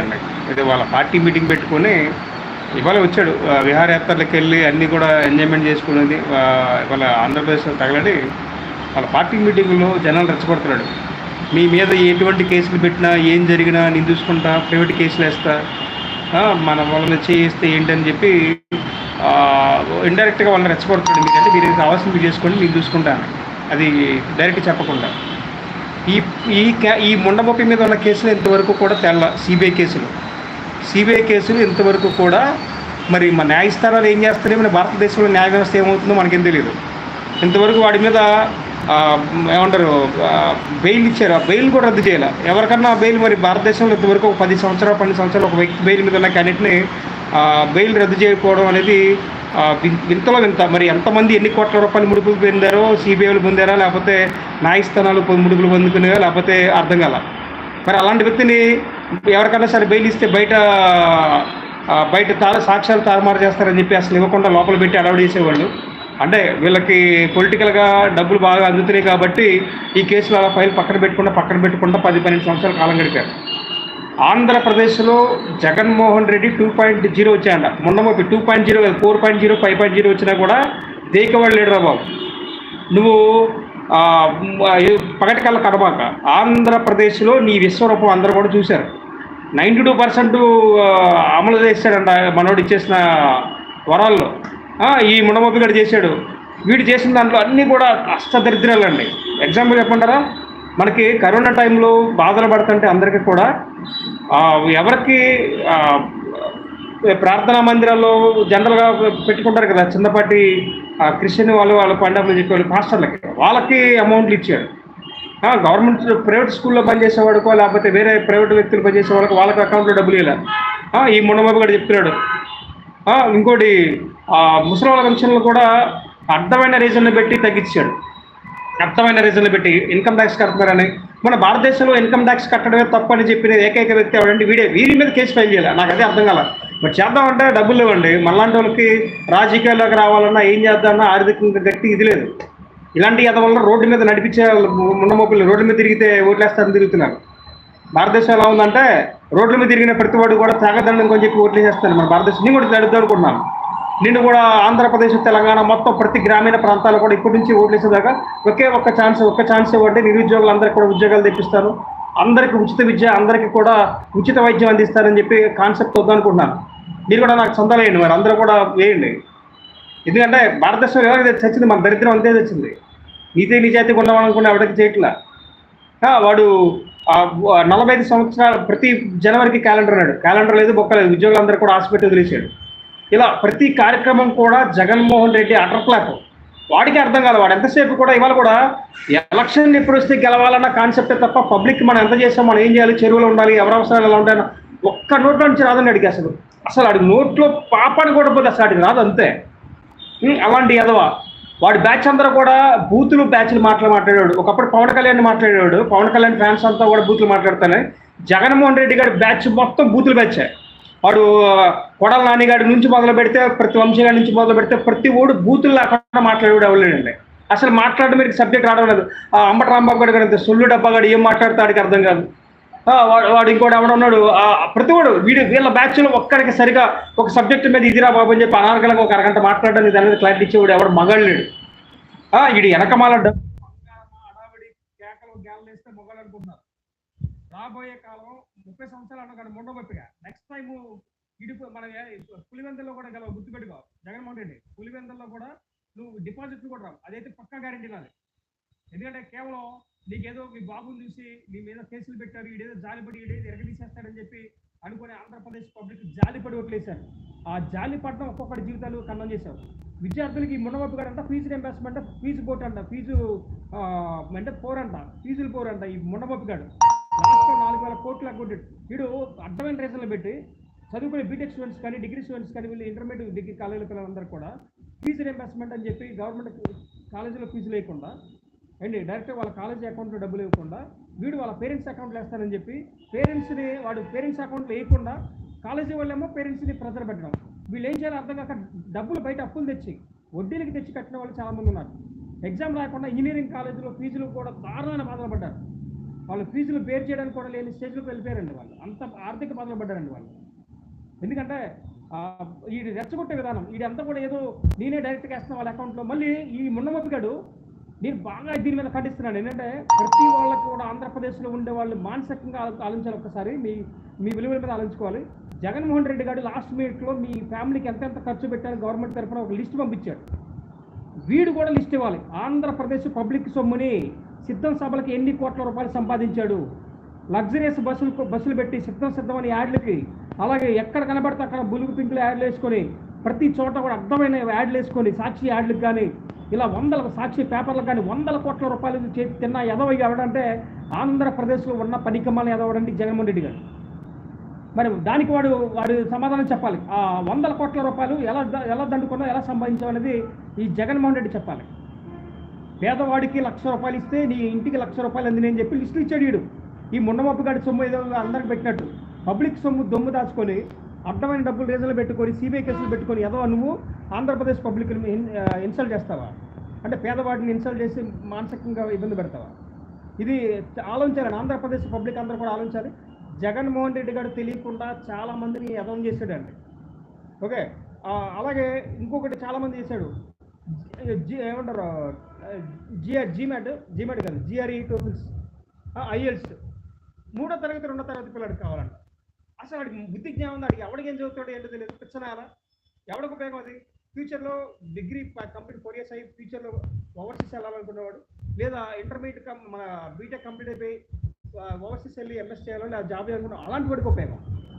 అండి. అయితే వాళ్ళ పార్టీ మీటింగ్ పెట్టుకొని ఇవాళ వచ్చాడు. విహారయాత్రలకు వెళ్ళి అన్నీ కూడా ఎంజాయ్మెంట్ చేసుకునేది ఇవాళ ఆంధ్రప్రదేశ్లో తగలడి వాళ్ళ పార్టీ మీటింగ్లో జనాలు రెచ్చగొడుతున్నాడు. మీ మీద ఎటువంటి కేసులు పెట్టినా ఏం జరిగినా నేను చూసుకుంటా ప్రైవేట్ కేసులు వేస్తా మన వాళ్ళని చేయిస్తే ఏంటని చెప్పి ఇండైరెక్ట్గా వాళ్ళని రెచ్చగొడుతున్నాడు. మీకంటే మీరు కావాల్సింది మీరు చేసుకోండి నేను చూసుకుంటాను. అది డైరెక్ట్ చెప్పకుండా. ఈ ఈ ఈ ముండమొప్పి మీద ఉన్న కేసులు ఇంతవరకు కూడా తెల్ల సిబిఐ కేసులు. సిబిఐ కేసులు ఇంతవరకు కూడా మరి మా న్యాయస్థానాలు ఏం చేస్తారో మన భారతదేశంలో న్యాయ వ్యవస్థ ఏమవుతుందో మనకేం తెలియదు ఇంతవరకు వాడి మీద ఏమంటారు బెయిల్ ఇచ్చారు. ఆ బెయిల్ కూడా రద్దు చేయాలి. ఎవరికన్నా బెయిల్ మరి భారతదేశంలో ఇంతవరకు ఒక పది సంవత్సరాలు పన్నెండు సంవత్సరాలు ఒక వ్యక్తి బెయిల్ మీద ఉన్న క్యాండిడేట్ని బెయిల్ రద్దు చేయకపోవడం అనేది వింతలో వింత. మరి ఎంతమంది ఎన్ని కోట్ల రూపాయలు ముడుపులు పొందారో సిబిఐలు పొందారా లేకపోతే న్యాయస్థానాలు ముడుపులు పొందుకున్నాయో లేకపోతే అర్థం కాల? మరి అలాంటి వ్యక్తిని ఎవరికైనా సరే బెయిల్ ఇస్తే బయట బయట తా సాక్ష్యాలు తారుమారు చేస్తారని చెప్పి అసలు ఇవ్వకుండా లోపల పెట్టి అలవాటు చేసేవాళ్ళు. అంటే వీళ్ళకి పొలిటికల్గా డబ్బులు బాగా అందుతున్నాయి కాబట్టి ఈ కేసులు అలా ఫైల్ పక్కన పెట్టుకుండా పక్కన పెట్టకుండా పది పన్నెండు సంవత్సరాల కాలం గడిపారు. ఆంధ్రప్రదేశ్లో Jaganmohan Reddy two point zero వచ్చాయంట. మొన్నమొప్పి two point zero four point zero five point zero వచ్చినా కూడా దేకవాడు లేడు రా బాబు? నువ్వు పగటి కళ్ళ కడబాక ఆంధ్రప్రదేశ్లో నీ విశ్వరూపం అందరూ కూడా చూశారు. నైంటీ టూ పర్సెంట్ అమలు చేశాడంట మనోడు ఇచ్చేసిన వరాల్లో. ఈ మునమొప్పి గడు చేశాడు. వీడు చేసిన దాంట్లో అన్నీ కూడా అష్టదరిద్రాలండి ఎగ్జాంపుల్ చెప్పంటారా మనకి కరోనా టైంలో బాధలు పడుతుంటే అందరికీ కూడా ఎవరికి ప్రార్థనా మందిరాల్లో జనరల్గా పెట్టుకుంటారు కదా చిన్నపాటి క్రిస్టియన్ వాళ్ళు వాళ్ళ పండుగలు చెప్పేవాళ్ళు పాస్టర్లకి. వాళ్ళకి అమౌంట్లు ఇచ్చాడు గవర్నమెంట్ ప్రైవేట్ స్కూల్లో పనిచేసేవాడుకో లేకపోతే వేరే ప్రైవేట్ వ్యక్తులు పనిచేసే వాళ్ళకి వాళ్ళకి అకౌంట్లో డబ్బులు ఇలా ఈ మునబాబు గారు చెప్తున్నాడు ఇంకోటి ముసలి వాళ్ళ పెన్షన్లు కూడా అర్థమైన రీజన్లు పెట్టి తగ్గించాడు. అర్థమైన రీజన్లు పెట్టి ఇన్కమ్ ట్యాక్స్ కడుతున్నారని. మన భారతదేశంలో ఇన్కమ్ ట్యాక్స్ కట్టడమే తప్పు అని చెప్పిన ఏకైక వ్యక్తి ఎవరంటే వీడే. వీరి మీద కేసు ఫైల్ చేయాలి. నాకు అదే అర్థం కాలేదు మరి చేద్దామంటే డబ్బులు ఇవ్వండి మళ్ళాంటి వాళ్ళకి రాజకీయాల్లోకి రావాలన్నా ఏం చేద్దామన్నా ఆర్థికంగా గట్టి ఇది లేదు. ఇలాంటి వల్ల రోడ్డు మీద నడిపించే ముండమోపులు మొక్కలు రోడ్డు మీద తిరిగితే ఓట్లేస్తారని తిరుగుతున్నారు. భారతదేశం ఎలా ఉందంటే రోడ్ల మీద తిరిగిన ప్రతి వాడు కూడా త్యాగదండం కొంచెం చెప్పి ఓట్లేసేస్తాను మన భారతదేశం. నేను కూడా నడుద్దాం అనుకుంటున్నాను. నిన్ను కూడా ఆంధ్రప్రదేశ్ తెలంగాణ మొత్తం ప్రతి గ్రామీణ ప్రాంతాలు కూడా ఇప్పటి నుంచి ఓట్లేసేదాకా ఒకే ఒక్క ఛాన్స్ ఒక్క ఛాన్స్ ఇవ్వండి. నిరుద్యోగులందరికీ కూడా ఉద్యోగాలు తెప్పిస్తాను. అందరికీ ఉచిత విద్య అందరికీ కూడా ఉచిత వైద్యం అందిస్తారని చెప్పి కాన్సెప్ట్ వద్దాం అనుకుంటున్నాను మీరు కూడా నాకు సొంతలేయండి మరి అందరూ కూడా వేయండి. ఎందుకంటే భారతదేశం ఎవరికి చచ్చింది మన దరిద్రం అంతే తెచ్చింది. నీతి నిజాయితీ ఉండవాలనుకున్న ఎవరికి చేయట్లా? వాడు నలభై ఐదు సంవత్సరాలు ప్రతి జనవరికి క్యాలెండర్ ఉన్నాడు. క్యాలెండర్ లేదు బొక్క లేదు. ఉద్యోగులందరూ కూడా హాస్పిటల్ వదిలేసాడు ఇలా ప్రతి కార్యక్రమం కూడా జగన్మోహన్ రెడ్డి అటర్క్లాప్ వాడికి అర్థం కాదు వాడు ఎంతసేపు కూడా ఇవాళ కూడా ఎలక్షన్ ఎప్పుడు వస్తే గెలవాలన్న కాన్సెప్టే తప్ప పబ్లిక్ మనం ఎంత చేసాం మనం ఏం చేయాలి చెరువులు ఉండాలి ఎవరి అవసరాలు ఎలా ఉంటాయన్న ఒక్క నోట్లో నుంచి రాదని అడిగి అసలు. అసలు వాడి నోట్లో పాపాన్ని కూడా పోతే అసలు అడిగి రాదు అంతే. అలాంటి ఎదవా వాడి బ్యాచ్ అందరూ కూడా బూతులు బ్యాచ్లు మాటలు మాట్లాడాడు ఒకప్పుడు పవన్ కళ్యాణ్ మాట్లాడేవాడు. పవన్ కళ్యాణ్ ఫ్యాన్స్ అంతా కూడా బూతులు మాట్లాడతానే జగన్మోహన్ రెడ్డి గారి బ్యాచ్ మొత్తం బూతులు బ్యాచే. వాడు కొడల నానిగాడి నుంచి మొదలు పెడితే ప్రతి వంశీగాడి నుంచి మొదలు పెడితే ప్రతి ఓడు బూతులు లేకుండా మాట్లాడేవాడు ఎవరులేడండి అసలు మాట్లాడడం మీరు సబ్జెక్ట్ రావడం లేదు. ఆ అంబట రాంబాబు గారు కానీ సొల్లు డబ్బాగాడు ఏం మాట్లాడతాడికి అర్థం కాదు. వాడు వాడు ఇంకోటి ఎవడ ఉన్నాడు ఆ, ప్రతి వాడు వీడు వీళ్ళ బ్యాచ్లో ఒక్కడికి సరిగా ఒక సబ్జెక్ట్ మీద ఇదిరా బాబు అని చెప్పి అనార్గలంగా ఒక అరగంట మాట్లాడడానికి దాని మీద క్లారిటీ ఇచ్చేవాడు ఎవడు మగాడు లేడు. ఆ, వీడు వెనకమాల డబ్బు రాబోయే కాలం ముప్పై సంవత్సరాలు అన్న కానీ ముండగొప్పిగా. నెక్స్ట్ టైం ఇడిపో మన ఏ- పులివెందుల్లో కూడా గెలవ గుర్తుపెట్టుకో జగన్మోహన్ రెడ్డి పులివెందుల్లో కూడా నువ్వు డిపాజిట్లు కూడా రావు. అదైతే పక్కా గ్యారెంటీ నాది ఎందుకంటే కేవలం నీకేదో మీ బాబుని చూసి మీ మీద కేసులు పెట్టారు ఈడేదో జాలిపడి ఈడేదో ఎరగదీసేస్తాడని చెప్పి అనుకునే ఆంధ్రప్రదేశ్ పబ్లిక్ జాలిపడి ఓట్లేశారు ఆ జాలి పడడం ఒక్కొక్కటి జీవితాలు కన్నం చేశారు. విద్యార్థులకి మునవప్పు గారు అంట ఫీజు రెంబర్స్మెంట్ ఫీజు పోట్ అంట ఫీజు అంటే పోరంట అంట ఫీజులు పోరంట అంట ఈ మునవప్పు గారు లాస్ట్ నాలుగు వేల కోట్లు అకౌంటెడ్ వీడు అడ్డమైన రీజన్లు పెట్టి చదువుకునే బీటెక్ స్టూడెంట్స్ కానీ డిగ్రీ స్టూడెంట్స్ కానీ వీళ్ళు ఇంటర్మీడియట్ డిగ్రీ కాలేజీల పిల్లలందరూ కూడా ఫీజు రింబర్స్మెంట్ అని చెప్పి గవర్నమెంట్ కాలేజీలో ఫీజు లేకుండా అండి డైరెక్ట్ వాళ్ళ కాలేజీ అకౌంట్లో డబ్బులు ఇవ్వకుండా వీడు వాళ్ళ పేరెంట్స్ అకౌంట్లో వేస్తానని చెప్పి పేరెంట్స్ని వాడు పేరెంట్స్ అకౌంట్లో వేయకుండా కాలేజీ వాళ్ళేమో పేరెంట్స్ని ప్రెజర్ పెట్టడం. వీళ్ళు ఏం చేయాలో అర్థం కాక డబ్బులు బయట అప్పులు తెచ్చి వడ్డీలకి తెచ్చి కట్టిన వాళ్ళు చాలామంది ఉన్నారు. ఎగ్జామ్ రాకుండా ఇంజనీరింగ్ కాలేజీలో ఫీజులు కూడా దారుణమైన బాధలు పడ్డారు. వాళ్ళ ఫీజులు బేర్ చేయడానికి కూడా లేని స్టేజ్లోకి వెళ్ళిపోయారండి వాళ్ళు. అంత ఆర్థిక బాధలు పడ్డారండి వాళ్ళు. ఎందుకంటే ఈ రెచ్చగొట్టే విధానం ఇది అంతా కూడా ఏదో నేనే డైరెక్ట్గా వేస్తున్నా వాళ్ళ అకౌంట్లో మళ్ళీ ఈ మున్నమొప్పిగాడు నేను బాగా దీని మీద ఖండిస్తున్నాను. ఏంటంటే ప్రతి వాళ్ళకి కూడా ఆంధ్రప్రదేశ్లో ఉండే వాళ్ళు మానసికంగా ఆలోచించాలి ఒక్కసారి. మీ మీ విలువల మీద ఆలోచించుకోవాలి. జగన్మోహన్ రెడ్డి గారు లాస్ట్ మినిట్లో మీ ఫ్యామిలీకి ఎంతెంత ఖర్చు పెట్టారు గవర్నమెంట్ తరఫున ఒక లిస్ట్ పంపించాడు. వీడు కూడా లిస్ట్ ఇవ్వాలి. ఆంధ్రప్రదేశ్ పబ్లిక్ సొమ్ముని సిద్ధం సభలకి ఎన్ని కోట్ల రూపాయలు సంపాదించాడు? లగ్జరీస్ బస్సులు బస్సులు పెట్టి సిద్ధం సిద్ధమని యాడ్లకి అలాగే ఎక్కడ కనబడితే అక్కడ బులుగు పింకులు యాడ్లు వేసుకొని ప్రతి చోట కూడా అర్థమైన యాడ్లు వేసుకొని సాక్షి యాడ్లకు కానీ ఇలా వందల సాక్షి పేపర్లకు కానీ వందల కోట్ల రూపాయలు చే తిన్న ఎదవ ఎవడంటే ఆంధ్రప్రదేశ్లో ఉన్న పనికమ్మాల ఎదవడండి జగన్మోహన్ రెడ్డి గారు. మరి దానికి వాడు వాడు సమాధానం చెప్పాలి. ఆ వందల కోట్ల రూపాయలు ఎలా ఎలా దండుకున్నా ఎలా సంపాదించామనేది ఈ జగన్మోహన్ రెడ్డి చెప్పాలి. పేదవాడికి లక్ష రూపాయలు ఇస్తే నీ ఇంటికి లక్ష రూపాయలు అంది నేను చెప్పి లిస్టు ఇచ్చాడు వీడు ఈ మున్నమప్పు గడి సొమ్ము ఏదో అందరికి పెట్టినట్టు. పబ్లిక్ సొమ్ము దొమ్ము దాచుకొని అడ్డమైన డబ్బులు రీజన్లు పెట్టుకొని సిబిఐ కేసులు పెట్టుకొని ఏదో నువ్వు? ఆంధ్రప్రదేశ్ పబ్లిక్ ఇన్సల్ట్ చేస్తావా? అంటే పేదవాడిని ఇన్సల్ట్ చేసి మానసికంగా ఇబ్బంది పెడతావా? ఇది ఆలోచించాలి ఆంధ్రప్రదేశ్ పబ్లిక్ అందరూ కూడా ఆలోచించాలి. జగన్మోహన్ రెడ్డి గారు తెలియకుండా చాలామందిని ఎదం చేశాడండి. ఓకే? అలాగే ఇంకొకటి చాలామంది చేశాడు. ఏమంటారు? జిఆర్ జీమాట్ జీమాట్ కాదు జిఆర్ఈ టోఫిల్స్ ఐఎల్స్ మూడో తరగతి రెండో తరగతి పిల్లడికి కావాలంట. అసలు వాడికి బుద్ధి జ్ఞానం ఉంది? వాడికి ఎవడికి ఏం చదువుతాడో ఏంటో తెలియదు. పిచ్చనాలా ఎవడికి ఉపయోగం అది? ఫ్యూచర్లో డిగ్రీ కంప్లీట్ ఫోర్ ఇయర్స్ అయ్యి ఫ్యూచర్లో ఓవర్సీస్ వెళ్ళాలనుకునేవాడు లేదా ఇంటర్మీడియట్ కం మన బీటెక్ కంప్లీట్ అయిపోయి ఓవర్సీస్ వెళ్ళి ఎంఎస్ చేయాలని ఆ జాబ్ చేయాలనుకున్నా అలాంటి వాడికి ఉపయోగం.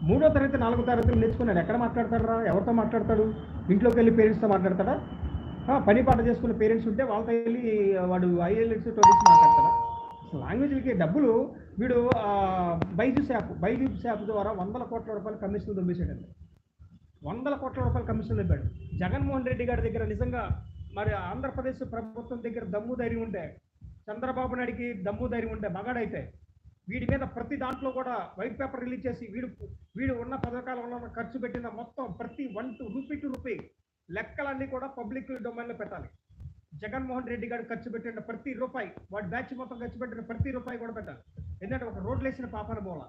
మూడో తరగతి నాలుగో తరగతి నేర్చుకున్నాడు. ఎక్కడ మాట్లాడతాడరా? ఎవరితో మాట్లాడతాడు? ఇంట్లోకి వెళ్ళి పేరెంట్స్తో మాట్లాడతాడా? పని పాట చేసుకున్న పేరెంట్స్ ఉంటే వాళ్ళతో వెళ్ళి వాడు ఐఎల్ఎస్ టోరీస్ మాట్లాడతారా లాంగ్వేజ్లకి డబ్బులు వీడు బైజూస్ యాప్ బైజూస్ యాప్ ద్వారా వందల కోట్ల రూపాయల కమిషన్లు దొబ్బేసాడండి వందల కోట్ల రూపాయల కమిషన్ ఇవ్వాడు జగన్మోహన్ రెడ్డి గారి దగ్గర నిజంగా మరి ఆంధ్రప్రదేశ్ ప్రభుత్వం దగ్గర దమ్ము ధైర్యం ఉంటే చంద్రబాబు నాయుడికి దమ్ము ధైర్యం ఉంటే మగాడైతే వీడి మీద ప్రతి దాంట్లో కూడా వైట్ పేపర్ రిలీజ్ చేసి వీడు వీడు ఉన్న పథకాల వల్ల ఖర్చు పెట్టిన మొత్తం ప్రతి one two rupee two rupee లెక్కలన్నీ కూడా పబ్లిక్ డొమైన్లో పెట్టాలి. జగన్మోహన్ రెడ్డి గారు ఖర్చు పెట్టిన ప్రతి రూపాయి వాడి బ్యాచ్ మొత్తం ఖర్చు పెట్టిన ప్రతి రూపాయి కూడా పెట్టాలి. ఎందుకంటే ఒక రోడ్లు వేసిన పాపన బోల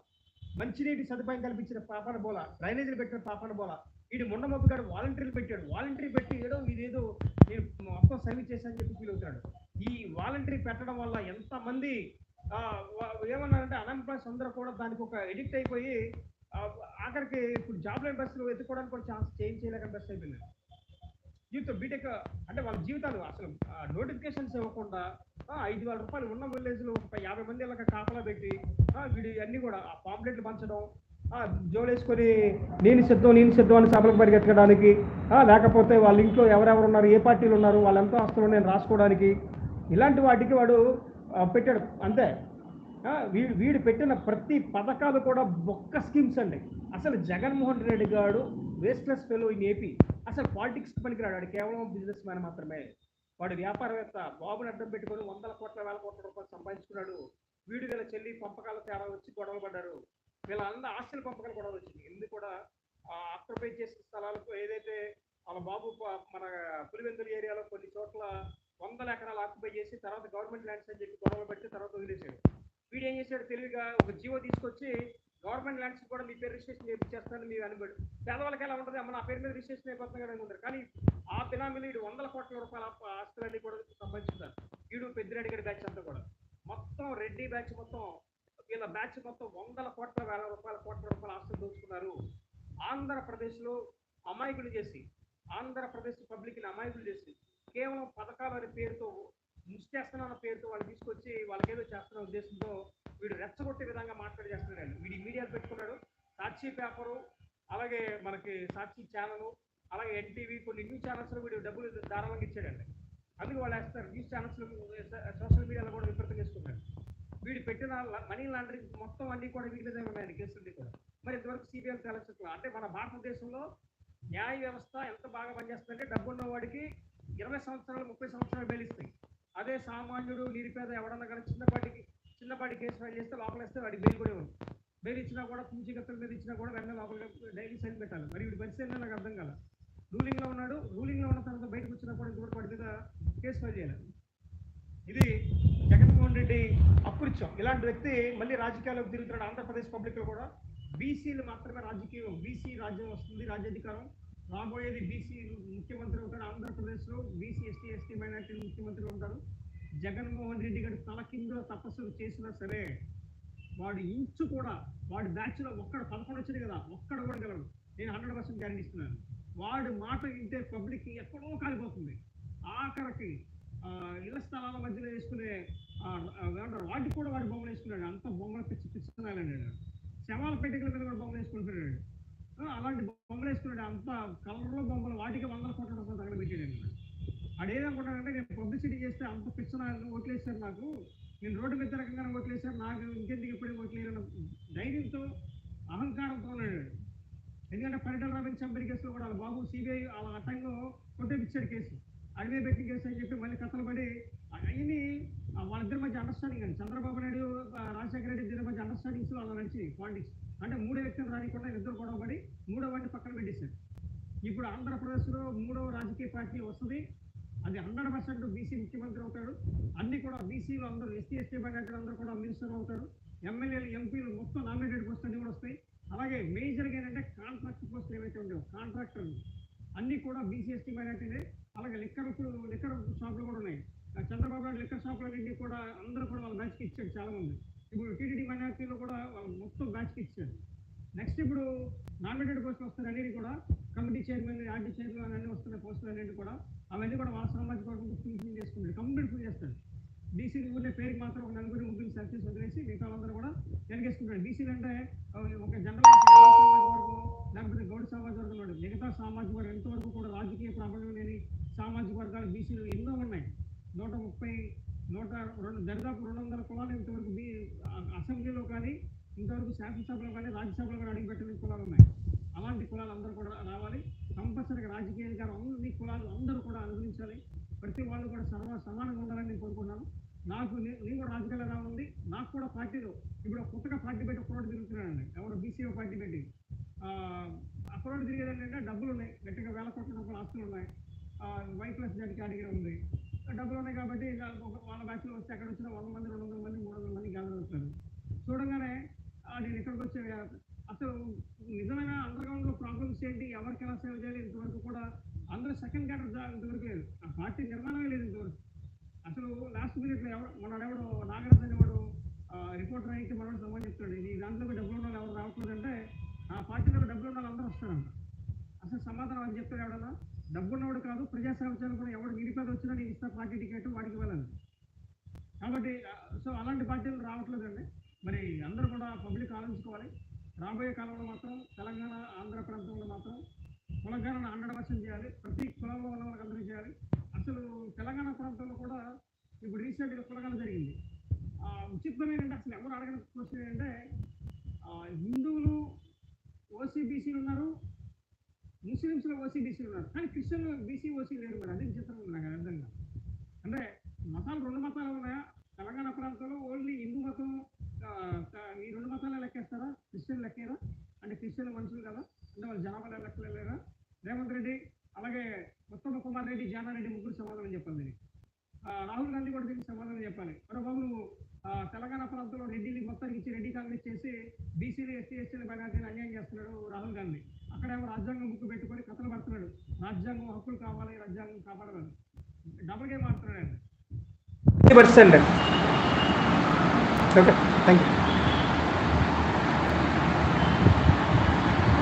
మంచినీటి సదుపాయం కల్పించిన పాపన బోల డ్రైనేజీలు పెట్టిన పాపన బోల వీడు మొండమొప్పి గారు వాలంటీర్లు పెట్టాడు. వాలంటీర్ పెట్టి ఏదో ఇదేదో నేను మొత్తం సర్వీస్ చేశానని చెప్పి ఫీల్ అవుతాడు ఈ వాలంటీర్ పెట్టడం వల్ల ఎంతమంది ఏమన్నారంటే అన్ఎంప్లాయ్స్ అందరూ కూడా దానికి ఒక ఎడిక్ట్ అయిపోయి ఆఖరికి ఇప్పుడు జాబ్ లైన్ బస్సులు ఎత్తుకోవడానికి కూడా ఛాన్స్ చేంజ్ చేయలేక అయిపోయింది జీవితం బీటెక్ అంటే వాళ్ళ జీవితాలు అసలు నోటిఫికేషన్స్ ఇవ్వకుండా ఐదు వేల రూపాయలు ఉన్న విలేజ్లో ఒక యాభై మంది ఇలా కాపలా పెట్టి ఆ, వీడి అన్ని కూడా ఆ పాంప్లెట్లు పంచడం ఆ, జోలేసుకొని నేను సిద్ధం నేను సిద్ధం అని సభలకు పరిగెత్తడానికి లేకపోతే వాళ్ళ ఇంట్లో ఎవరెవరు ఉన్నారు ఏ పార్టీలు ఉన్నారు వాళ్ళెంతో ఆస్తులు నేను రాసుకోవడానికి ఇలాంటి వాటికి వాడు పెట్టాడు అంతే. వీడు వీడు పెట్టిన ప్రతి పథకాలు కూడా బొక్క స్కీమ్స్ అండి. అసలు జగన్మోహన్ రెడ్డి గారు వేస్ట్లెస్ ఫెలో ఇన్ ఏపీ. అసలు పాలిటిక్స్ పనికిరాడు. వాడు కేవలం బిజినెస్ మ్యాన్ మాత్రమే. వాడు వ్యాపారవేత్త. బాబుని అడ్డం పెట్టుకొని వందల కోట్ల వేల కోట్ల రూపాయలు సంపాదించుకున్నాడు. వీడు వీళ్ళ చెల్లి పంపకాల తేడా వచ్చి గొడవలు పడ్డారు వీళ్ళందరూ ఆస్తులు ఆస్తుల పంపకాలు గొడవలు వచ్చింది. ఎందుకు కూడా ఆక్యుపై చేసిన స్థలాలకు ఏదైతే వాళ్ళ బాబు మన పులివెందుల ఏరియాలో కొన్ని చోట్ల వందల ఎకరాలు ఆక్యుపై చేసి తర్వాత గవర్నమెంట్ ల్యాండ్స్ అని చెప్పి గొడవలు పెట్టి తర్వాత వదిలేశాడు. వీడు ఏం చేశాడు తెలివిగా ఒక జీవో తీసుకొచ్చి గవర్నమెంట్ ల్యాండ్స్ కూడా మీ పేరు రిజిస్ట్రేషన్ చేపిచ్చేస్తానని మీరు అనుకోడు పేదవాళ్ళకి ఎలా ఉంటుంది? అమ్మ నా పేరు మీద రిజిస్ట్రేషన్ అయిపోతుంది కదా అనుకుంటారు కానీ ఆ బినామీలు వీడు వందల కోట్ల రూపాయల ఆస్తులన్నీ కూడా సంబంధించుతారు వీడు పెద్దిరెడ్డి గారి బ్యాచ్ అంతా కూడా. మొత్తం రెడ్డి బ్యాచ్ మొత్తం వీళ్ళ బ్యాచ్ మొత్తం వందల కోట్ల వేల రూపాయల కోట్ల రూపాయల ఆస్తులు దోచుకున్నారు. ఆంధ్రప్రదేశ్లో అమాయకులు చేసి ఆంధ్రప్రదేశ్ పబ్లిక్ని అమాయకులు చేసి కేవలం పథకాలు అనే పేరుతో ముష్టేస్తున్న పేరుతో వాళ్ళు తీసుకొచ్చి వాళ్ళకేదో చేస్తున్న ఉద్దేశంతో వీడు రెచ్చగొట్టే విధంగా మాట్లాడి చేస్తున్నాడు. వీడి మీడియాలు పెట్టుకున్నాడు. సాక్షి పేపరు అలాగే మనకి సాక్షి ఛానల్ అలాగే ఎన్టీవీ కొన్ని న్యూస్ ఛానల్స్ వీడు డబ్బులు ధారాళంగా ఇచ్చాడండి. అందుకు వాళ్ళు వేస్తారు. న్యూస్ ఛానల్స్ సోషల్ మీడియాలో కూడా విపరీతం చేసుకున్నాడు వీడు పెట్టిన మనీ లాండరింగ్ మొత్తం అన్ని కూడా వీటి మీద ఉన్నాయండి కేసులన్నీ కూడా. మరి ఇంతవరకు సిబిఐ తేల్చట్లా అంటే మన భారతదేశంలో న్యాయ వ్యవస్థ ఎంత బాగా పనిచేస్తుందంటే డబ్బున్న వాడికి ఇరవై సంవత్సరాలు ముప్పై సంవత్సరాలు బెయిలిస్తాయి అదే సామాన్యుడు నిరుపేద ఎవడన్నా కానీ చిన్నపాటికి చిన్నపాటి కేసు ఫైల్ చేస్తే లోపల వేస్తే వాడికి బెయిల్ కూడా ఇవ్వదు బెయిల్ ఇచ్చినా కూడా పూచీకత్తుల మీద ఇచ్చినా కూడా వెంటనే లోపల డైలీ సైన్ పెట్టాలి. మరి వీడి పరిస్థితి ఏంటో నాకు అర్థం కాల. రూలింగ్లో ఉన్నాడు. రూలింగ్లో ఉన్న తర్వాత బయటకు వచ్చినా కూడా వాడి మీద కేసు ఫైల్ చేయాలి. ఇది జగన్మోహన్ రెడ్డి అప్రృత్యం ఇలాంటి వ్యక్తి మళ్ళీ రాజకీయాల్లోకి తిరుగుతున్నాడు. ఆంధ్రప్రదేశ్ పబ్లిక్లో కూడా బీసీలు మాత్రమే రాజకీయం. బీసీ రాజ్యం వస్తుంది రాజ్యాధికారం. రాబోయేది బీసీ ముఖ్యమంత్రి అవుతాడు ఆంధ్రప్రదేశ్లో బీసీ ఎస్టీ ఎస్టీ మైనార్టీ ముఖ్యమంత్రి ఉంటారు. జగన్మోహన్ రెడ్డి గారి తల కింద తపస్సులు చేసినా సరే వాడు ఇంచు కూడా వాడి బ్యాచ్లో ఒక్కడ పదకొండు వచ్చింది కదా ఒక్కడ కూడా గెలవడు. నేను హండ్రెడ్ పర్సెంట్ గ్యారెంటీ ఇస్తున్నాను. వాడి మాట వింటే పబ్లిక్ ఎక్కడో కాలిపోతుంది. ఆఖరికి ఇళ్ళ స్థలాల మధ్యలో వేసుకునే వాటికి కూడా వాడి బొమ్మలు వేసుకున్నాడు. అంత బొమ్మలు పిచ్చి పిచ్చుకున్నాడండి శవాల పెట్టికల మీద కూడా బొమ్మలు వేసుకుంటున్నాడు. అలాంటి బొమ్మలు వేసుకున్నాడు. అంత కలర్లో బొమ్మలు వాటికి వందల కోట్ల రూపాయలు తగల పెట్టాడు అడేదనుకుంటానంటే నేను పబ్లిసిటీ చేస్తే అంత పిచ్చిన ఓట్లేశారు నాకు. నేను రోడ్డు మీద రకంగా ఓట్లేశారు నాకు ఇంకెందుకు ఇప్పుడే ఓట్లేరన్న ధైర్యంతో అహంకారంతో ఉన్నాడు ఎందుకంటే పరిటల రవీంద్ర చంపరి కేసులో కూడా వాళ్ళ బాబు సిబిఐ వాళ్ళ టైంలో కొట్టేపిచ్చాడు కేసు. అడిగే పెట్టిన కేసు అని చెప్పి మళ్ళీ కథలు పడి అవన్నీ వాళ్ళిద్దరి మధ్య అండర్స్టాండింగ్ అండి. చంద్రబాబు నాయుడు రాజశేఖర రెడ్డి ఇద్దరి మధ్య అండర్స్టాండింగ్స్ అలా నడిచి పాలిటిక్స్ అంటే మూడో వ్యక్తులు రానికుండా ఇద్దరు గొడవ పడి మూడో వాటిని పక్కన పెట్టేశారు. ఇప్పుడు ఆంధ్రప్రదేశ్లో మూడవ రాజకీయ పార్టీ వస్తుంది. అది హండ్రెడ్ పర్సెంట్ బీసీ ముఖ్యమంత్రి అవుతాడు. అన్ని కూడా బీసీలు అందరూ ఎస్టీ ఎస్టీ మైనార్టీలు అందరూ కూడా మినిస్టర్ అవుతారు. ఎమ్మెల్యేలు ఎంపీలు మొత్తం నామినేటెడ్ పోస్ట్ అన్ని కూడా వస్తాయి. అలాగే మేజర్గా ఏంటంటే కాంట్రాక్ట్ పోస్టులు ఏవైతే ఉండేవో కాంట్రాక్టర్లు అన్ని. కూడా బీసీ ఎస్టీ మైనార్టీనే అలాగే లిక్కర్ లిక్కర్ షాపులు కూడా ఉన్నాయి. చంద్రబాబు నాయుడు లిక్కర్ షాపులన్నింటినీ కూడా అందరూ కూడా వాళ్ళ బ్యాచ్కి ఇచ్చారు చాలా మంది ఇప్పుడు టీటీడీ మైనార్టీలో కూడా వాళ్ళ మొత్తం బ్యాచ్కి ఇచ్చారు. నెక్స్ట్ ఇప్పుడు నామినేటెడ్ పోస్టులు వస్తారు అనేది కూడా. కమిటీ చైర్మన్ ఆర్డీ చైర్మన్ అన్ని వస్తున్నాయి పోస్టులు అనేవి కూడా. అవన్నీ కూడా వాళ్ళ సామాజిక వర్గం ఫుల్ ఫిల్ చేసుకుంటాడు కంప్లీట్ ఫుల్ చేస్తాడు బీసీలు ఊరినే పేరుకి మాత్రం ఒక నలుగురు ముగ్గురు సెలెక్ట్ చేసి వదిలేసి మిగతా వాళ్ళందరూ కూడా వెనకేసుకుంటాడు బీసీలు అంటే ఒక జనరల్ సామాజిక లేకపోతే గౌడ సామాజిక వర్గం ఉన్నాడు మిగతా సామాజిక వర్గం ఎంతవరకు కూడా రాజకీయ ప్రాబ్లం లేని సామాజిక వర్గాలు బీసీలు ఎన్నో ఉన్నాయి. నూట ముప్పై నూట రెండు దరిదాపు రెండు వందల కులాలు ఇంతవరకు బీ అసెంబ్లీలో కానీ ఇంతవరకు శాసనసభలో కానీ రాజ్యసభలో కానీ అడుగుపెట్టిన కులాలు ఉన్నాయి. అలాంటి కులాలు అందరూ కూడా రావాలి. కంపల్సరీగా రాజకీయ అధికారం అన్ని కులాలు అందరూ కూడా అనుభవించాలి. ప్రతి వాళ్ళు కూడా సర్వ సమానంగా ఉండాలని నేను కోరుకుంటున్నాను. నాకు నేను కూడా రాజకీయాలు ఎలా ఉంది నాకు కూడా పార్టీలో ఇప్పుడు కొత్తగా పార్టీ పెట్టి ఒక రోడ్డు తిరుగుతున్నానండి ఎవరు బీసీఓ పార్టీ పెట్టి. అక్కడ తిరిగేది ఏంటంటే డబ్బులు ఉన్నాయి గట్టిగా వేల కోట్ల రూపాయల ఆస్తులు ఉన్నాయి వై ప్లస్ జడ్ కేటగిరీ ఉంది. డబ్బులు ఉన్నాయి కాబట్టి వాళ్ళ బ్యాచ్లో వస్తే అక్కడ వచ్చిన వంద మంది రెండు వందల మంది మూడు వందల మంది గ్యాదర్ అవుతారు. చూడగానే నేను ఇక్కడికి వచ్చే అసలు నిజమైన అండర్గ్రౌండ్లో ప్రాబ్లమ్స్ ఏంటి? ఎవరికి ఎలా సేవ చేయాలి? ఇంతవరకు కూడా అందరూ సెకండ్ క్యాటర్ ఇంతవరకు లేదు. ఆ పార్టీ నిర్మాణమే లేదు ఇంతవరకు. అసలు లాస్ట్ మినిట్లో ఎవరు మన ఎవడు నాగరాజు అనేవాడు రిపోర్టర్ అయితే మనోడు సంబంధిస్తాడు చెప్తాడు ఈ దాంట్లో డబ్బులు ఉన్న వాళ్ళు ఎవరు రావట్లేదంటే ఆ పార్టీలో డబ్బులు ఉన్న అందరూ వస్తారంట అసలు సమాధానం అని చెప్తారు ఎవడన్నా డబ్బున్నవాడు కాదు ప్రజాసేవ కూడా ఎవడు నిరుపేద వచ్చినా నేను ఇస్తా పార్టీ టికెట్ వాడికి వెళ్ళాలి కాబట్టి సో అలాంటి పార్టీలు రావట్లేదండి. మరి అందరూ కూడా పబ్లిక్ ఆలోచించుకోవాలి. రాబోయే కాలంలో మాత్రం తెలంగాణ ఆంధ్ర ప్రాంతంలో మాత్రం కులగాలను హండ్రెడ్ పర్సెంట్ చేయాలి ప్రతి కులంలో ఉన్న వాళ్ళకి అందరూ చేయాలి అసలు తెలంగాణ ప్రాంతంలో కూడా దగ్గర రీసెంట్గా జరిగింది. ఆ, అసలు ఎవరు అడగని క్వశ్చన్ ఏంటంటే హిందువులు ఓసీబీసీలు ఉన్నారు ముస్లిమ్స్లో ఓసీబీసీలు ఉన్నారు. కానీ క్రిస్టియన్లు బీసీ ఓసీ లేరు మరి. అదే విచిత్రం ఉంది నాకు అర్థం కాదు. అంటే మతాలు రెండు మతాలు ఉన్నాయా? తెలంగాణ ప్రాంతంలో ఓన్లీ హిందూ మతం ఈ రెండు మతాలే లెక్కేస్తారా? క్రిస్టియన్ లెక్కేరా అంటే క్రిస్టియన్ మనుషులు కదా? అంటే వాళ్ళు జనాభా లెక్కలేరా? రేవంత్ రెడ్డి అలాగే ఉత్తమ కుమార్ రెడ్డి జానారెడ్డి ముగ్గురు సమాధానం చెప్పాలి దీనికి. రాహుల్ గాంధీ కూడా దీనికి సమాధానం చెప్పాలి. మరోబాబు నువ్వు తెలంగాణ ప్రాంతంలో రెడ్డిని మొత్తానికి ఇచ్చి రెడ్డి కాంగ్రెస్ చేసి బీసీలు ఎస్సీ ఎస్టీలు మైనార్టీలు అన్యాయం చేస్తున్నాడు రాహుల్ గాంధీ. అక్కడేమో రాజ్యాంగం బుక్ పెట్టుకొని కథలు పడుతున్నాడు. రాజ్యాంగం హక్కులు కావాలి రాజ్యాంగం కాపాడాలని. డబుల్ గేమ్ ఆడుతున్నాడు పర్సెంట్ ఓకే థ్యాంక్ యూ